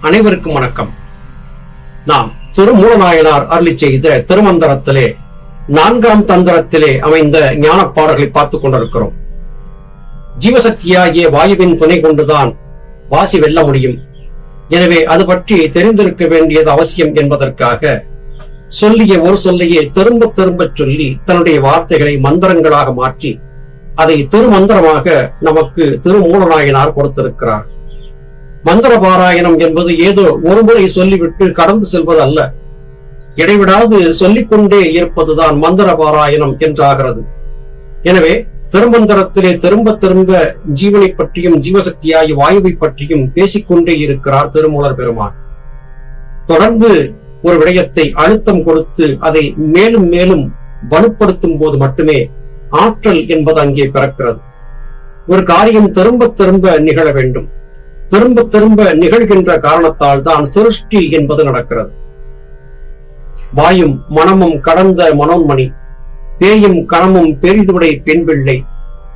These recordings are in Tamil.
அனைவருக்கும் வணக்கம். நாம் திருமூலநாயனார் அருளி செய்த திருமந்திரத்திலே நான்காம் தந்திரத்திலே அமைந்த ஞான பாடல்களை பார்த்துக் கொண்டிருக்கிறோம். ஜீவசக்தியாகிய வாயுவின் துணை கொண்டுதான் வாசி வெல்ல முடியும். எனவே அது பற்றி தெரிந்திருக்க வேண்டியது அவசியம் என்பதற்காக சொல்லிய ஒரு சொல்லையே திரும்ப திரும்பச் சொல்லி தன்னுடைய வார்த்தைகளை மந்திரங்களாக மாற்றி அதை திருமந்திரமாக நமக்கு திருமூலநாயனார் கொடுத்திருக்கிறார். மந்திர பாராயணம் என்பது ஏதோ ஒருமுறை சொல்லிவிட்டு கடந்து செல்வது அல்ல இடைவிடாது சொல்லிக்கொண்டே இருப்பதுதான் மந்திர பாராயணம் என்றாகிறது. எனவே திருமந்திரத்திலே திரும்ப திரும்ப ஜீவனை பற்றியும் ஜீவசக்தியாகி வாயுவை பற்றியும் பேசிக்கொண்டே இருக்கிறார் திருமூலர் பெருமான். தொடர்ந்து ஒரு விடயத்தை அழுத்தம் கொடுத்து அதை மேலும் மேலும் வலுப்படுத்தும் போது மட்டுமே ஆற்றல் என்பது அங்கே பிறக்கிறது. ஒரு காரியம் திரும்ப திரும்ப நிகழ வேண்டும். திரும்ப திரும்ப நிகழ்கின்ற காரணத்தால் தான் சிருஷ்டி என்பது நடக்கிறது. வாயும் மனமும் கடந்த மனோன்மணி பேயும் கணமும் பெரிதுடை பெண்பிள்ளை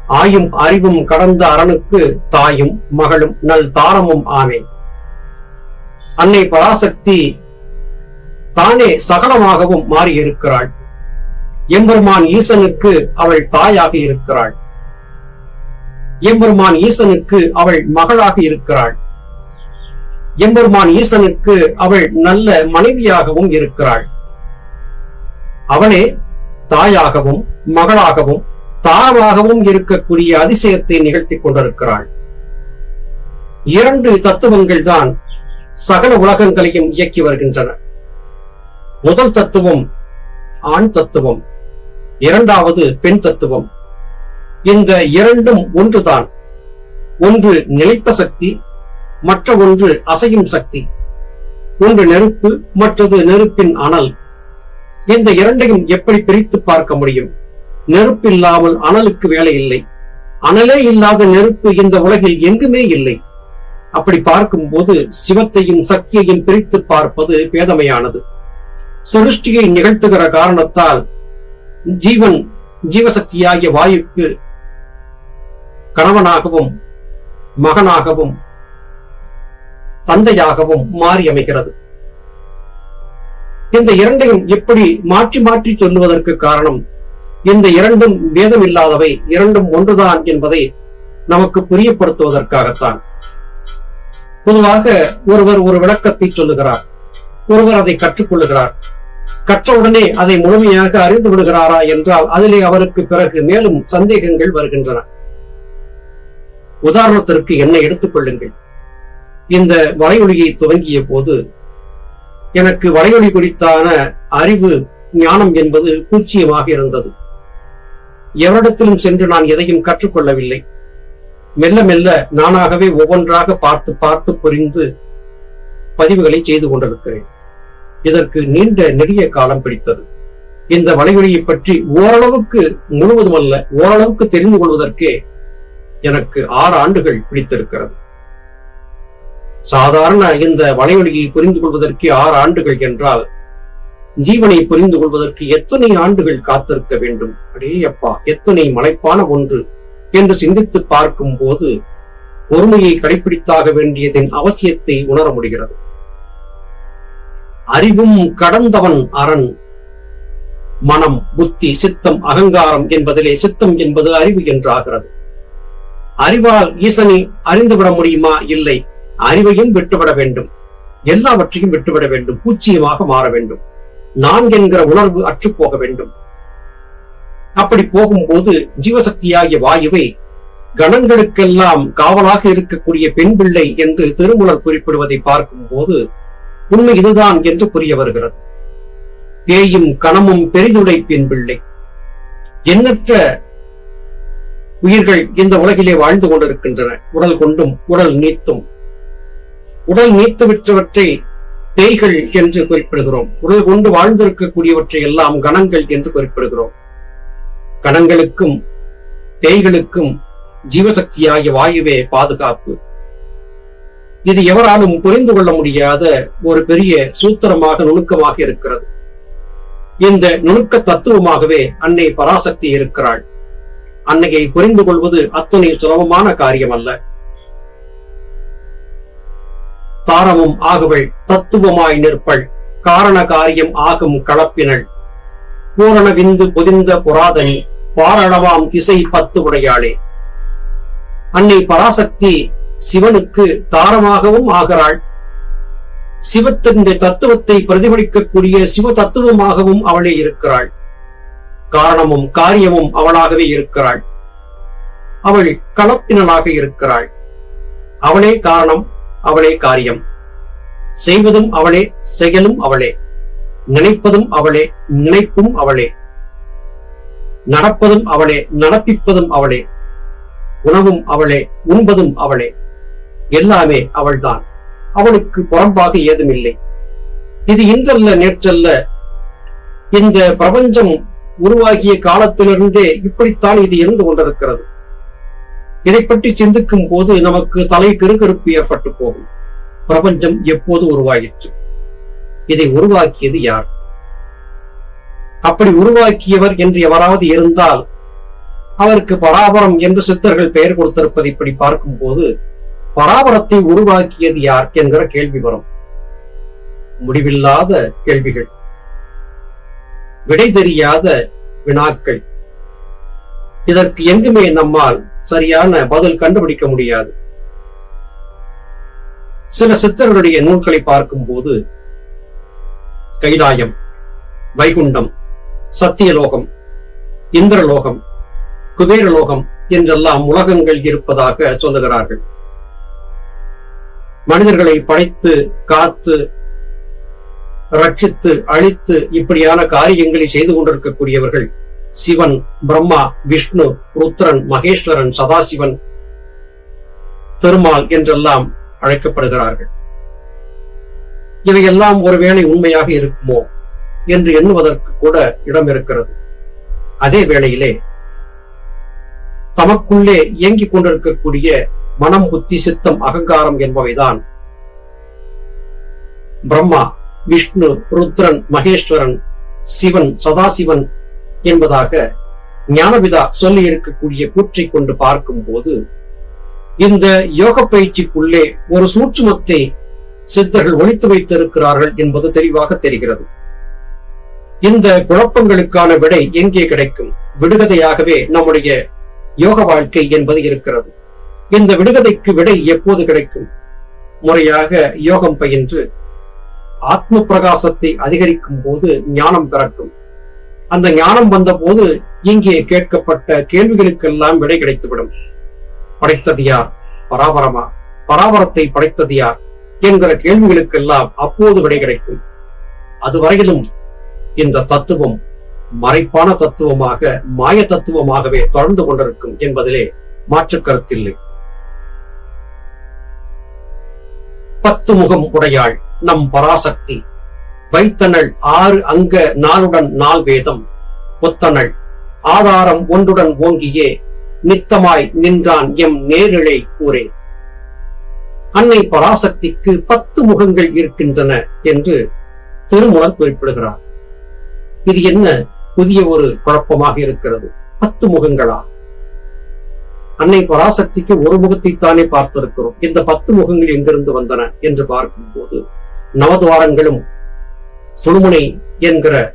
ஆயும் அறிவும் கடந்த அரணுக்கு தாயும் மகளும் நல் தாரமும் ஆமே. அன்னை பராசக்தி தானே சகலமாகவும் மாறியிருக்கிறாள். எம்பெருமான் ஈசனுக்கு அவள் தாயாக இருக்கிறாள். எம்பெருமான் ஈசனுக்கு அவள் மகளாக இருக்கிறாள். எம்பெருமான் ஈசனுக்கு அவள் நல்ல மனைவியாகவும் இருக்கிறாள். அவளே தாயாகவும் மகளாகவும் தாரமாகவும் இருக்கக்கூடிய அதிசயத்தை நிகழ்த்தி கொண்டிருக்கிறாள். இரண்டு தத்துவங்கள் தான் சகல உலகங்களையும் இயக்கி வருகின்றன. முதல் தத்துவம் ஆண் தத்துவம் இரண்டாவது பெண் தத்துவம். இந்த இரண்டும் ஒன்றுதான். ஒன்று நிலைத்த சக்தி மற்ற ஒன்று அசையும் சக்தி. ஒன்று நெருப்பு மற்றது நெருப்பின் அனல். இந்த இரண்டையும் எப்படி பிரித்து பார்க்க முடியும்? நெருப்பு இல்லாமல் அனலுக்கு வேலை இல்லை. அனலே இல்லாத நெருப்பு இந்த உலகில் எங்குமே இல்லை. அப்படி பார்க்கும்போது சிவத்தையும் சக்தியையும் பிரித்து பார்ப்பது பேதமையானது. சிருஷ்டியை நிகழ்த்துகிற காரணத்தால் ஜீவன் ஜீவசக்தியாகிய வாயுக்கு கணவனாகவும் மகனாகவும் தந்தையாகவும் மாறி அமைகிறது இந்த இரண்டையும் எப்படி மாற்றி மாற்றி சொல்லுவதற்கு காரணம் இந்த இரண்டும் வேதம் இல்லாதவை இரண்டும் ஒன்றுதான் என்பதை நமக்கு புரியப்படுத்துவதற்காகத்தான். பொதுவாக ஒருவர் ஒரு விளக்கத்தை சொல்லுகிறார் ஒருவர் அதை கற்றுக்கொள்ளுகிறார். கற்றவுடனே அதை முழுமையாக அறிந்து விடுகிறாரா என்றால் அதிலே அவருக்கு பிறகு மேலும் சந்தேகங்கள் வருகின்றன. உதாரணத்திற்கு என்னை எடுத்துக் கொள்ளுங்கள். இந்த வலையொலியை துவங்கிய போது எனக்கு வலையொலி குறித்தான அறிவு ஞானம் என்பது பூச்சியமாக இருந்தது. எவரிடத்திலும் சென்று நான் எதையும் கற்றுக்கொள்ளவில்லை. மெல்ல மெல்ல நானாகவே ஒவ்வொன்றாக பார்த்து பார்த்து புரிந்து பதிவுகளை செய்து கொண்டிருக்கிறேன். இதற்கு நீண்ட நெடிய காலம் பிடித்தது. இந்த வலையொலியை பற்றி ஓரளவுக்கு முழுவதுமல்ல ஓரளவுக்கு தெரிந்து கொள்வதற்கே எனக்கு ஆறு ஆண்டுகள் பிடித்திருக்கிறது. சாதாரண இந்த வலைவழியை புரிந்து கொள்வதற்கு ஆறு ஆண்டுகள் என்றால் ஜீவனை புரிந்து கொள்வதற்கு எத்தனை ஆண்டுகள் காத்திருக்க வேண்டும்? அடே அப்பா எத்தனை மலைப்பான ஒன்று என்று சிந்தித்து பார்க்கும் போது பொறுமையை கடைபிடித்தாக வேண்டியதன் அவசியத்தை உணர முடிகிறது. அறிவும் கடந்தவன் அரண் மனம் புத்தி சித்தம் அகங்காரம் என்பதிலே சித்தம் என்பது அறிவு என்றாகிறது. அறிவால் ஈசனை அறிந்துவிட முடியுமா? இல்லை. அறிவையும் விட்டுவிட வேண்டும். எல்லாவற்றையும் விட்டுவிட வேண்டும். பூச்சியமாக மாற வேண்டும். நான் என்கிற உணர்வு அற்றுப்போக வேண்டும். அப்படி போகும்போது ஜீவசக்தியாகிய வாயுவை கணங்களுக்கெல்லாம் காவலாக இருக்கக்கூடிய பெண் பிள்ளை என்று திருமுலர் குறிப்பிடுவதை பார்க்கும் போது உண்மை இதுதான் என்று புரிய வருகிறது. பேயும் கணமும் பெரிதுடை பெண் பிள்ளை. எண்ணற்ற உயிர்கள் இந்த உலகிலே வாழ்ந்து கொண்டிருக்கின்றன. உடல் கொண்டும் உடல் நீத்தும். உடல் நீத்து விற்றவற்றை பேய்கள் என்று குறிப்பிடுகிறோம். உடல் கொண்டு வாழ்ந்திருக்கக்கூடியவற்றை எல்லாம் கணங்கள் என்று குறிப்பிடுகிறோம். கணங்களுக்கும் பேய்களுக்கும் ஜீவசக்தியாகிய வாயுவே பாதுகாப்பு. இது எவராலும் புரிந்து கொள்ள முடியாத ஒரு பெரிய சூத்திரமாக நுணுக்கமாக இருக்கிறது. இந்த நுணுக்க தத்துவமாகவே அன்னை பராசக்தி இருக்கிறாள். அன்னையை புரிந்து கொள்வது அத்தனை சுலபமான காரியம் அல்ல தாரமும் ஆகுவள் தத்துவமாய் நிற்பள். காரண காரியம் ஆகும் கலப்பினள். பூரண விந்து பொதிந்த புராதனி பாரளவாம் திசை பத்து உடையாளே. அன்னை பராசக்தி சிவனுக்கு தாரமாகவும் ஆகிறாள். சிவத்தின் தத்துவத்தை பிரதிபலிக்கக்கூடிய சிவ தத்துவமாகவும் அவளே இருக்கிறாள். காரணமும் காரியமும் அவளாகவே இருக்கிறாள். அவள் கலப்பினனாக இருக்கிறாள். அவளே காரணம் அவளே காரியம். செய்வதும் அவளே செயலும் அவளே. நினைப்பதும் அவளே நினைப்பும் அவளே. நடப்பதும் அவளே நடப்பிப்பதும் அவளே. உணவும் அவளே உண்பதும் அவளே. எல்லாமே அவள்தான். அவளுக்கு புறம்பாக ஏதுமில்லை. இது இன்றல்ல நேற்றல்ல. இந்த பிரபஞ்சம் உருவாகிய காலத்திலிருந்தே இப்படித்தான் இது இருந்து கொண்டிருக்கிறது. இதை பற்றி சிந்திக்கும் போது நமக்கு தலை கிருகிருப்பு ஏற்பட்டு போகும். பிரபஞ்சம் எப்போது உருவாயிற்று? இதை உருவாக்கியது யார்? அப்படி உருவாக்கியவர் என்று எவராவது இருந்தால் அவருக்கு பராபரம் என்று சித்தர்கள் பெயர் கொடுத்திருப்பதை இப்படி பார்க்கும் போது பராபரத்தை உருவாக்கியது யார் என்கிற கேள்வி வரும். முடிவில்லாத கேள்விகள். விடை தெரியாத வினாக்கள். இதற்கு எங்குமே நம்மால் சரியான பதில் கண்டுபிடிக்க முடியாது. சில சித்தர்களுடைய நூல்களை பார்க்கும் போது கைலாயம் வைகுண்டம் சத்தியலோகம் இந்திரலோகம் குபேரலோகம் என்றெல்லாம் உலகங்கள் இருப்பதாக சொல்லுகிறார்கள். மனிதர்களை படைத்து காத்து ரட்சித்து அழித்து இப்படியான காரியங்களை செய்து கொண்டிருக்கக்கூடியவர்கள் சிவன் பிரம்மா விஷ்ணு ருத்ரன் மகேஸ்வரன் சதாசிவன் திருமால் என்றெல்லாம் அழைக்கப்படுகிறார்கள். இவையெல்லாம் ஒருவேளை உண்மையாக இருக்குமோ என்று எண்ணுவதற்கு கூட இடம் இருக்கிறது. அதே வேளையிலே தமக்குள்ளே இயங்கிக் கொண்டிருக்கக்கூடிய மனம் புத்தி சித்தம் அகங்காரம் என்பவைதான் பிரம்மா விஷ்ணு ருத்ரன் மகேஸ்வரன் சிவன் சதாசிவன் என்பதாக ஞானபிதா சொல்லி இருக்கக்கூடிய கூற்றை கொண்டு பார்க்கும் போது இந்த யோக பயிற்சிக்குள்ளே ஒரு சூட்சுமத்தை சித்தர்கள் ஒழித்து வைத்திருக்கிறார்கள் என்பது தெளிவாக தெரிகிறது. இந்த குழப்பங்களுக்கான விடை எங்கே கிடைக்கும்? விடுகதையாகவே நம்முடைய யோக வாழ்க்கை என்பது இருக்கிறது. இந்த விடுகதைக்கு விடை எப்போது கிடைக்கும்? முறையாக யோகம் பயின்று ஆத்ம பிரகாசத்தை அதிகரிக்கும் போது ஞானம் பிறக்கும். அந்த ஞானம் வந்த போது இங்கே கேட்கப்பட்ட கேள்விகளுக்கெல்லாம் விடை கிடைத்துவிடும். படைத்தது யார்? பராபரமா? பராபரத்தை படைத்தது யார்? என்கிற கேள்விகளுக்கெல்லாம் அப்போது விடை கிடைக்கும். அதுவரையிலும் இந்த தத்துவம் மறைப்பான தத்துவமாக மாய தத்துவமாகவே தொடர்ந்து கொண்டிருக்கும் என்பதிலே மாற்று கருத்தில்லை. பத்து முகம் உடையாள். நம் பராசக்தி. வைத்தனள் ஆறு அங்க நாளுடன் நாள் வேதம். ஒத்தனள் ஆதாரம் ஒன்றுடன் ஓங்கியே நித்தமாய் நின்றான் எம் நேரிழை ஊரே. அன்னை பராசக்திக்கு பத்து முகங்கள் இருக்கின்றன என்று திருமுலர் குறிப்பிடுகிறார் இது என்ன புதிய ஒரு குழப்பமாக இருக்கிறது? பத்து முகங்களா? அன்னை பராசக்திக்கு ஒரு முகத்தைத்தானே பார்த்திருக்கிறோம். இந்த பத்து முகங்கள் எங்கிருந்து வந்தன என்று பார்க்கும் போது நவதுவாரங்களும் சுழுமுனை என்கிற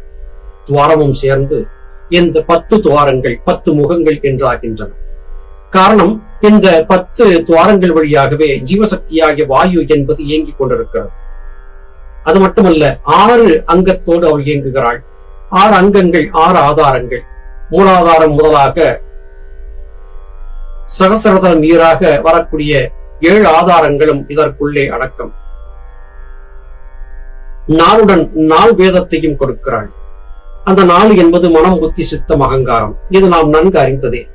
துவாரமும் சேர்ந்து இந்த பத்து துவாரங்கள் பத்து முகங்கள் என்றாகின்றன. காரணம் இந்த பத்து துவாரங்கள் வழியாகவே ஜீவசக்தியாகிய வாயு என்பது இயங்கிக் கொண்டிருக்கிறது. அது மட்டுமல்ல ஆறு அங்கத்தோடு அவள் இயங்குகிறாள். ஆறு அங்கங்கள் ஆறு ஆதாரங்கள். மூலாதாரம் முதலாக சகசரதம் ஈராக வரக்கூடிய ஏழு ஆதாரங்களும் இதற்குள்ளே அடக்கம். நாளுடன் நாள் வேதத்தையும் கொடுக்கிறாள். அந்த நாள் என்பது மனம் புத்தி சித்தம் அகங்காரம். இது நாம் நன்கு அறிந்ததே.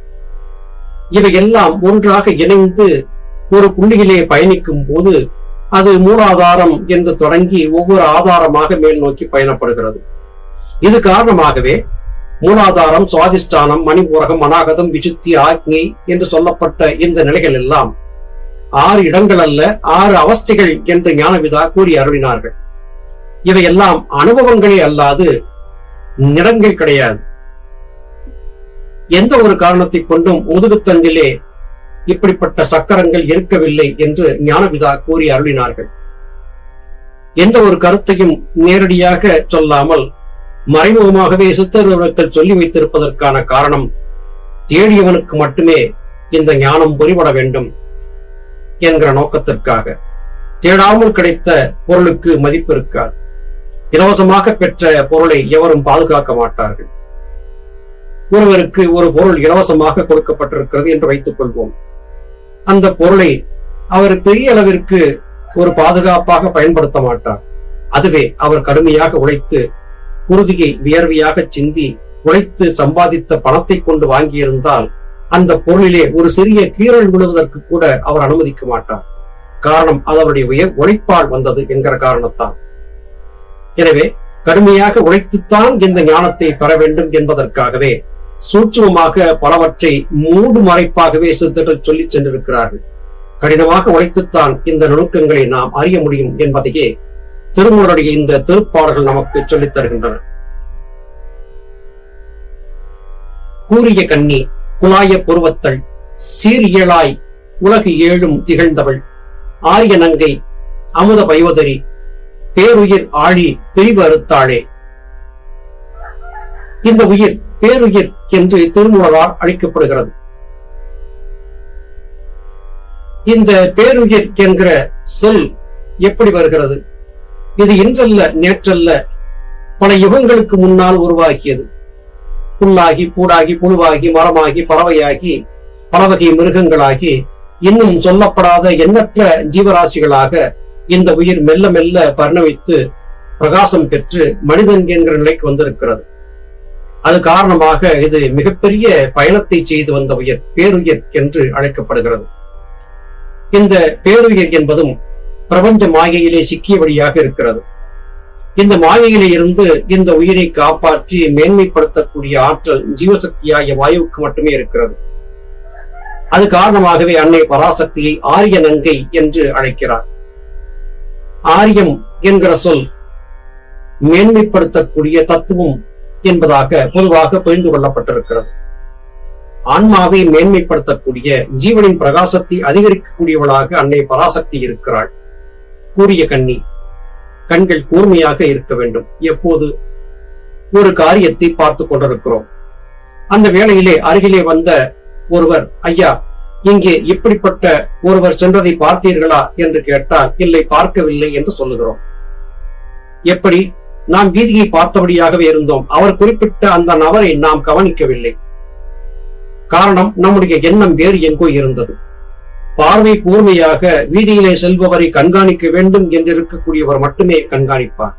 இவை எல்லாம் ஒன்றாக இணைந்து ஒரு புள்ளியிலே பயணிக்கும் போது அது மூலாதாரம் என்று தொடங்கி ஒவ்வொரு ஆதாரமாக மேல் நோக்கி பயணப்படுகிறது. இது காரணமாகவே மூலாதாரம் சுவாதிஷ்டானம் மணிபூரகம் அநாகதம் விசுத்தி ஆக்ஞை என்று சொல்லப்பட்ட இந்த நிலைகள் எல்லாம் ஆறு இடங்கள் அல்ல ஆறு அவஸ்தைகள் என்று ஞானவிதா கூறி அருளினார்கள். இவையெல்லாம் அனுபவங்களே அல்லாது நிறங்கள் கிடையாது. எந்த ஒரு காரணத்தை கொண்டும் முதுகுத்தண்டிலே இப்படிப்பட்ட சக்கரங்கள் இருக்கவில்லை என்று ஞானபிதா கூறி அருளினார்கள். எந்த ஒரு கருத்தையும் நேரடியாக சொல்லாமல் மறைமுகமாகவே சித்தர்கள் சொல்லி வைத்திருப்பதற்கான காரணம் தேடியவனுக்கு மட்டுமே இந்த ஞானம் புரிபட வேண்டும் என்கிற நோக்கத்திற்காக. தேடாமல் கிடைத்த பொருளுக்கு மதிப்பு இருக்காது. இலவசமாக பெற்ற பொருளை எவரும் பாதுகாக்க மாட்டார்கள். ஒருவருக்கு ஒரு பொருள் இலவசமாக கொடுக்கப்பட்டிருக்கிறது என்று வைத்துக் கொள்வோம். அந்த பொருளை அவர் பெரிய அளவிற்கு ஒரு பாதுகாப்பாக பயன்படுத்த மாட்டார். அதுவே அவர் கடுமையாக உழைத்து குருதியை வியர்வையாக சிந்தி உழைத்து சம்பாதித்த பணத்தை கொண்டு வாங்கியிருந்தால் அந்த பொருளிலே ஒரு சிறிய கீறல் விழுவதற்கு கூட அவர் அனுமதிக்க மாட்டார். காரணம் அது அவருடைய உயர் உழைப்பால் வந்தது என்கிற காரணத்தான் எனவே கடுமையாக உழைத்துத்தான் இந்த ஞானத்தை பெற வேண்டும் என்பதற்காகவே சூட்சமமாக பலவற்றை மூடு மறைப்பாகவே சித்தர்கள் சொல்லி சென்றிருக்கிறார்கள். கடினமாக உழைத்துத்தான் இந்த நுணுக்கங்களை நாம் அறிய முடியும் என்பதையே திருமூலருடைய இந்த திருப்பாடல்கள் நமக்கு சொல்லித் தருகின்றன. கூறிய கண்ணி குழாய புருவத்தள் சீரியலாய் உலகு ஏழும் திகழ்ந்தவள் ஆரிய நங்கை அமுத பைவதரி பேருயிர் ஆழி பிரிவு அறுத்தாளே இந்த உயிர் பேருயிர் என்று திருமூலரால் அழைக்கப்படுகிறது. இந்த பேருயிர் என்கிற சொல் எப்படி வருகிறது? இது இன்றல்ல நேற்றல்ல பல யுகங்களுக்கு முன்னால் உருவாகியது. புல்லாகி பூடாகி புழுவாகி மரமாகி பறவையாகி பல வகை மிருகங்களாகி இன்னும் சொல்லப்படாத எண்ணற்ற ஜீவராசிகளாக இந்த உயிர் மெல்ல மெல்ல பரிணமித்து பிரகாசம் பெற்று மனிதன் என்கிற நிலைக்கு வந்திருக்கிறது. அது காரணமாக இது மிகப்பெரிய பயணத்தை செய்து வந்த உயிர் பேருயிர் என்று அழைக்கப்படுகிறது. இந்த பேருயிர் என்பதும் பிரபஞ்ச மாயையிலே சிக்கியபடியாக இருக்கிறது. இந்த மாயையிலே இருந்து இந்த உயிரை காப்பாற்றி மேன்மைப்படுத்தக்கூடிய ஆற்றல் ஜீவசக்தியாகிய வாயுவுக்கு மட்டுமே இருக்கிறது. அது காரணமாகவே அன்னை பராசக்தியை ஆரிய நங்கை என்று அழைக்கிறார். ஆரியம் என்கிற சொல் மேன்மைப்படுத்தக்கூடிய தத்துவம் என்பதாக பொதுவாக புரிந்து கொள்ளப்பட்டிருக்கிறது. ஆன்மாவை மேன்மைப்படுத்தக்கூடிய ஜீவனின் பிரகாசத்தை அதிகரிக்கக்கூடியவளாக அன்னை பராசக்தி இருக்கிறாள். கூறிய கண்ணி கண்கள் கூர்மையாக இருக்க வேண்டும். எப்போது? ஒரு காரியத்தை பார்த்து கொண்டிருக்கிறோம். அந்த வேளையிலே அருகிலே வந்த ஒருவர் ஐயா இங்கே இப்படிப்பட்ட ஒருவர் சென்றதை பார்த்தீர்களா என்று கேட்டால் இல்லை பார்க்கவில்லை என்று சொல்லுகிறோம். எப்படி? நாம் வீதியை பார்த்தபடியாகவே இருந்தோம். அவர் குறிப்பிட்ட அந்த நபரை நாம் கவனிக்கவில்லை. காரணம் நம்முடைய எண்ணம் வேறு எங்கோ இருந்தது. பார்வை கூர்மையாக வீதியிலே செல்பவரை கண்காணிக்க வேண்டும் என்று இருக்கக்கூடியவர் மட்டுமே கண்காணிப்பார்.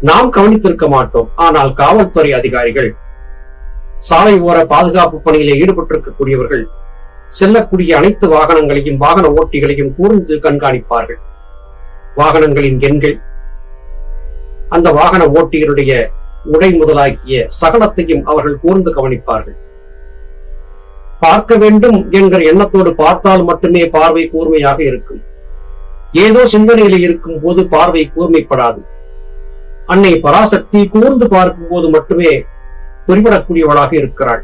நாம் கவனித்திருக்க மாட்டோம். ஆனால் காவல்துறை அதிகாரிகள் சாலை ஓர பாதுகாப்பு பணியிலே ஈடுபட்டிருக்கக்கூடியவர்கள் செல்லக்கூடிய அனைத்து வாகனங்களையும் வாகன ஓட்டிகளையும் கூர்ந்து கண்காணிப்பார்கள். வாகனங்களின் எண்கள் அந்த வாகன ஓட்டிகளுடைய உடை முதலாகிய சகலத்தையும் அவர்கள் கூர்ந்து கவனிப்பார்கள். பார்க்க வேண்டும் என்கிற எண்ணத்தோடு பார்த்தால் மட்டுமே பார்வை கூர்மையாக இருக்கும். ஏதோ சிந்தனையில இருக்கும் போது பார்வை கூர்மைப்படாது. அன்னை பராசக்தி கூர்ந்து பார்க்கும் போது மட்டுமே குறிப்பிடக்கூடியவளாக இருக்கிறாள்.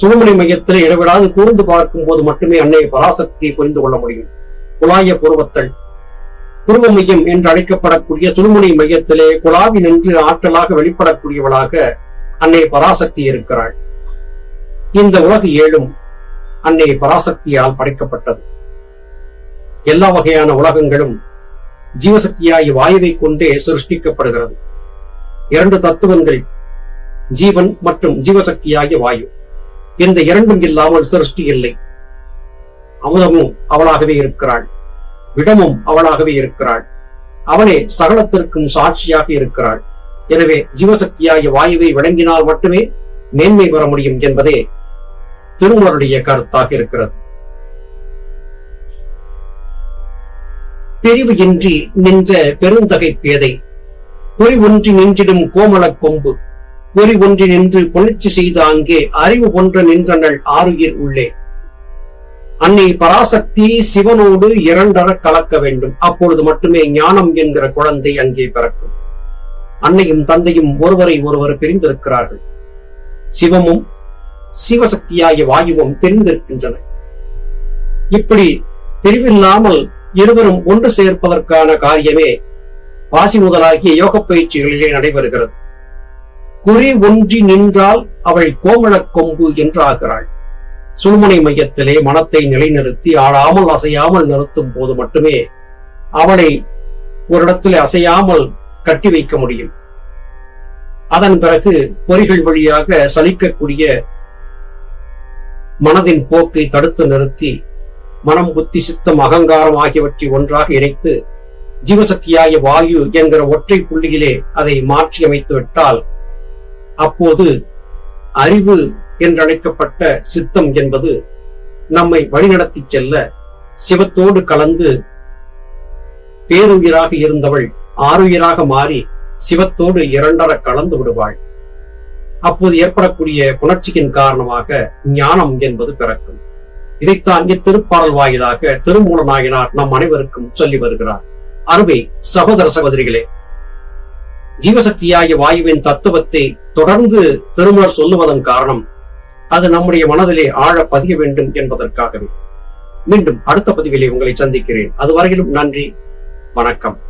சுடுமணி மையத்தில் இடைவிடாது கூர்ந்து பார்க்கும் போது மட்டுமே அன்னைய பராசக்தியை புரிந்து கொள்ள முடியும். குழாய புருவத்தள். புருவ மையம் என்று அழைக்கப்படக்கூடிய சுடுமணி மையத்திலே குழாவி நின்று ஆற்றலாக வெளிப்படக்கூடியவளாக அன்னை பராசக்தி இருக்கிறாள். இந்த உலகு ஏழும் அன்னை பராசக்தியால் படைக்கப்பட்டது. எல்லா வகையான உலகங்களும் ஜீவசக்தியாகி வாயுவை கொண்டே சிருஷ்டிக்கப்படுகிறது. இரண்டு தத்துவங்கள் ஜீவன் மற்றும் ஜீவசக்தியாகிய வாயு. இந்த இரண்டும் இல்லாமல் சிருஷ்டி இல்லை. அமுதமும் அவளாகவே இருக்கிறாள். விடமும் அவளாகவே இருக்கிறாள். அவளே சகலத்திற்கும் சாட்சியாக இருக்கிறாள். எனவே ஜீவசக்தியாகிய வாயுவை விளங்கினால் மட்டுமே மேன்மை பெற முடியும் என்பதே திருமருடைய கருத்தாக இருக்கிறது. பிரிவு இன்றி நின்ற பெருந்தகை பேதை குறி ஒன்றி நின்றிடும் கோமளக் கொம்பு குறி ஒன்றி நின்று புணர்ச்சி செய்த அங்கே அறிவு ஒன்ற நின்றனள் ஆறுயிர் உள்ளே. அன்னை பராசக்தி சிவனோடு இரண்டர கலக்க வேண்டும். அப்பொழுது மட்டுமே ஞானம் என்கிற குழந்தை அங்கே பிறக்கும். அன்னையும் தந்தையும் ஒருவரை ஒருவர் பிரிந்திருக்கிறார்கள். சிவமும் சிவசக்தியாகிய வாயுவும் பிரிந்திருக்கின்றன. இப்படி பிரிவில்லாமல் இருவரும் ஒன்று சேர்ப்பதற்கான காரியமே வாசி முதலாகிய யோக பயிற்சிகளிலே நடைபெறுகிறது. குறி ஒன்றி நின்றால் அவள் கோமளக் கொம்பு என்றாகிறாள். சுழுமுனை மையத்திலே மனத்தை நிலைநிறுத்தி ஆடாமல் அசையாமல் நிறுத்தும் போது மட்டுமே அவளை ஒரு இடத்திலே அசையாமல் கட்டி வைக்க முடியும். அதன் பிறகு பொறிகள் வழியாக சலிக்கக்கூடிய மனதின் போக்கை தடுத்து நிறுத்தி மனம் புத்தி சித்தம் அகங்காரம் ஆகியவற்றை ஒன்றாக இணைத்து ஜீவசக்தியாகிய வாயு என்கிற ஒற்றை புள்ளியிலே அதை மாற்றி அமைத்து விட்டால் அப்போது அறிவு என்றழைக்கப்பட்ட சித்தம் என்பது நம்மை வழிநடத்தி செல்ல சிவத்தோடு கலந்து பேருயிராக இருந்தவள் ஆறுயிராக மாறி சிவத்தோடு இரண்டர கலந்து விடுவாள். அப்போது ஏற்படக்கூடிய புணர்ச்சியின் காரணமாக ஞானம் என்பது பிறக்கும். இதைத்தான் இத்திருப்பாடல் வாயிலாக திருமூலனாகினார் நம் அனைவருக்கும் சொல்லி வருகிறார். அருமை சகோதர சகோதரிகளே ஜீவசக்தியாகிய வாயுவின் தத்துவத்தை தொடர்ந்து திருமலர் சொல்லுவதன் காரணம் அது நம்முடைய மனதிலே ஆழ பதிய வேண்டும் என்பதற்காகவே. மீண்டும் அடுத்த பதிவிலே உங்களை சந்திக்கிறேன். அதுவரையிலும் நன்றி வணக்கம்.